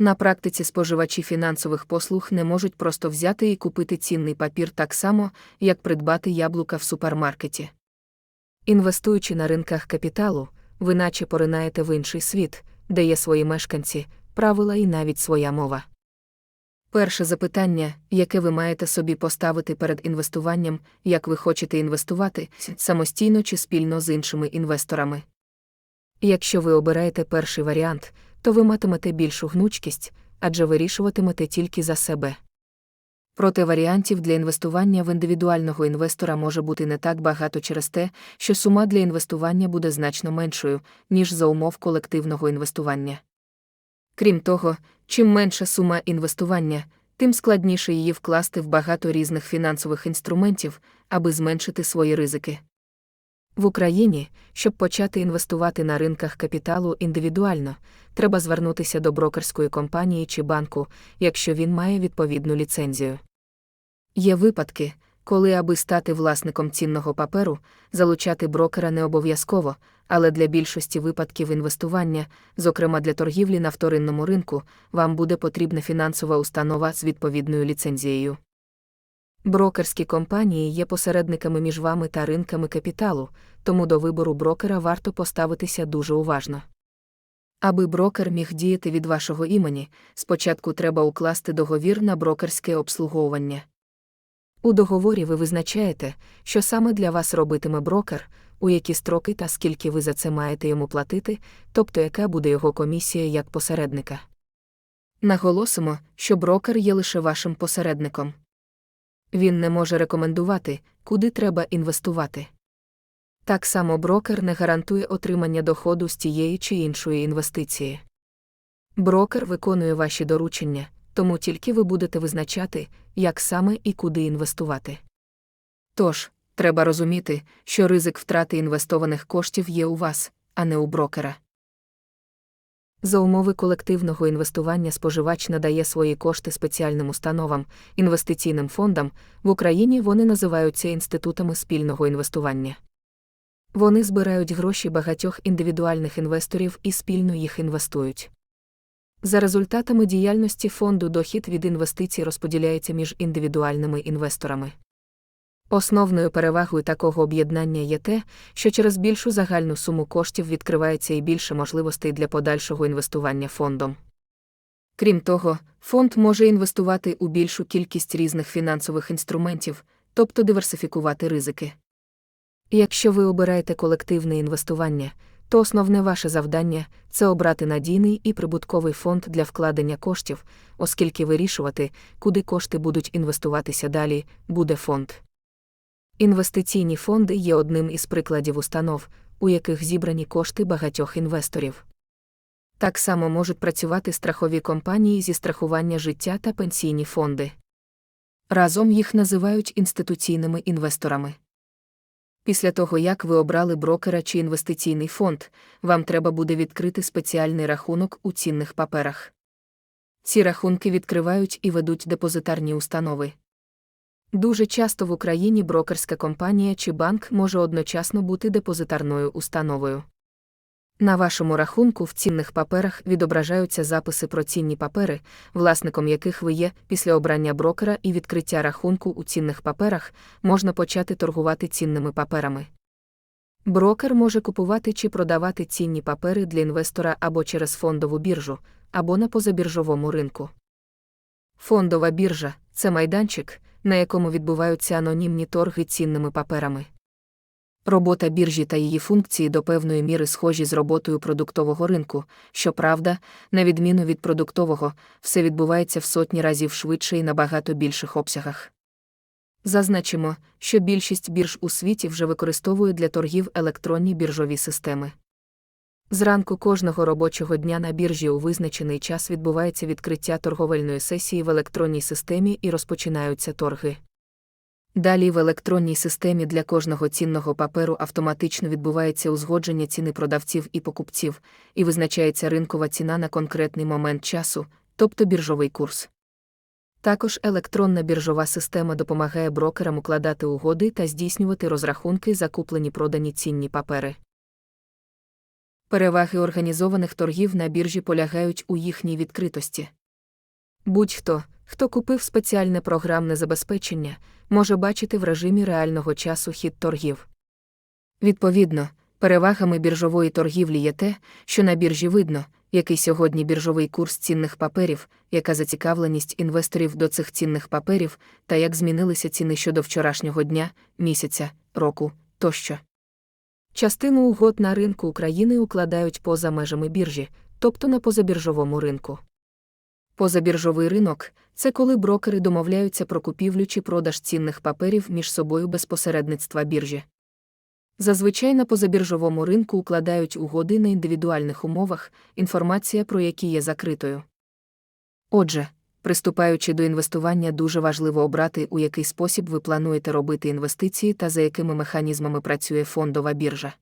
На практиці споживачі фінансових послуг не можуть просто взяти і купити цінний папір так само, як придбати яблука в супермаркеті. Інвестуючи на ринках капіталу, ви наче поринаєте в інший світ, де є свої мешканці, правила і навіть своя мова. Перше запитання, яке ви маєте собі поставити перед інвестуванням, як ви хочете інвестувати, самостійно чи спільно з іншими інвесторами. Якщо ви обираєте перший варіант, то ви матимете більшу гнучкість, адже вирішуватимете тільки за себе. Проте варіантів для інвестування в індивідуального інвестора може бути не так багато через те, що сума для інвестування буде значно меншою, ніж за умов колективного інвестування. Крім того, чим менша сума інвестування, тим складніше її вкласти в багато різних фінансових інструментів, аби зменшити свої ризики. В Україні, щоб почати інвестувати на ринках капіталу індивідуально, треба звернутися до брокерської компанії чи банку, якщо він має відповідну ліцензію. Є випадки, коли, аби стати власником цінного паперу, залучати брокера не обов'язково, але для більшості випадків інвестування, зокрема для торгівлі на вторинному ринку, вам буде потрібна фінансова установа з відповідною ліцензією. Брокерські компанії є посередниками між вами та ринками капіталу, тому до вибору брокера варто поставитися дуже уважно. Аби брокер міг діяти від вашого імені, спочатку треба укласти договір на брокерське обслуговування. У договорі ви визначаєте, що саме для вас робитиме брокер, у які строки та скільки ви за це маєте йому платити, тобто яка буде його комісія як посередника. Наголосимо, що брокер є лише вашим посередником. Він не може рекомендувати, куди треба інвестувати. Так само брокер не гарантує отримання доходу з тієї чи іншої інвестиції. Брокер виконує ваші доручення, тому тільки ви будете визначати, як саме і куди інвестувати. Тож, треба розуміти, що ризик втрати інвестованих коштів є у вас, а не у брокера. За умови колективного інвестування споживач надає свої кошти спеціальним установам, інвестиційним фондам, в Україні вони називаються інститутами спільного інвестування. Вони збирають гроші багатьох індивідуальних інвесторів і спільно їх інвестують. За результатами діяльності фонду дохід від інвестицій розподіляється між індивідуальними інвесторами. Основною перевагою такого об'єднання є те, що через більшу загальну суму коштів відкривається і більше можливостей для подальшого інвестування фондом. Крім того, фонд може інвестувати у більшу кількість різних фінансових інструментів, тобто диверсифікувати ризики. Якщо ви обираєте колективне інвестування, то основне ваше завдання це обрати надійний і прибутковий фонд для вкладення коштів, оскільки вирішувати, куди кошти будуть інвестуватися далі, буде фонд. Інвестиційні фонди є одним із прикладів установ, у яких зібрані кошти багатьох інвесторів. Так само можуть працювати страхові компанії зі страхування життя та пенсійні фонди. Разом їх називають інституційними інвесторами. Після того, як ви обрали брокера чи інвестиційний фонд, вам треба буде відкрити спеціальний рахунок у цінних паперах. Ці рахунки відкривають і ведуть депозитарні установи. Дуже часто в Україні брокерська компанія чи банк може одночасно бути депозитарною установою. На вашому рахунку в цінних паперах відображаються записи про цінні папери, власником яких ви є після обрання брокера і відкриття рахунку у цінних паперах можна почати торгувати цінними паперами. Брокер може купувати чи продавати цінні папери для інвестора або через фондову біржу, або на позабіржовому ринку. Фондова біржа це майданчик, на якому відбуваються анонімні торги цінними паперами. Робота біржі та її функції до певної міри схожі з роботою продуктового ринку, щоправда, на відміну від продуктового, все відбувається в сотні разів швидше і на багато більших обсягах. Зазначимо, що більшість бірж у світі вже використовують для торгів електронні біржові системи. Зранку кожного робочого дня на біржі у визначений час відбувається відкриття торговельної сесії в електронній системі і розпочинаються торги. Далі в електронній системі для кожного цінного паперу автоматично відбувається узгодження ціни продавців і покупців, і визначається ринкова ціна на конкретний момент часу, тобто біржовий курс. Також електронна біржова система допомагає брокерам укладати угоди та здійснювати розрахунки за куплені продані цінні папери. Переваги організованих торгів на біржі полягають у їхній відкритості. Будь-хто, хто купив спеціальне програмне забезпечення, може бачити в режимі реального часу хід торгів. Відповідно, перевагами біржової торгівлі є те, що на біржі видно, який сьогодні біржовий курс цінних паперів, яка зацікавленість інвесторів до цих цінних паперів та як змінилися ціни щодо вчорашнього дня, місяця, року тощо. Частину угод на ринку України укладають поза межами біржі, тобто на позабіржовому ринку. Позабіржовий ринок це коли брокери домовляються про купівлю чи продаж цінних паперів між собою без посередництва біржі. Зазвичай на позабіржовому ринку укладають угоди на індивідуальних умовах, інформація про які є закритою. Отже, приступаючи до інвестування, дуже важливо обрати, у який спосіб ви плануєте робити інвестиції та за якими механізмами працює фондова біржа.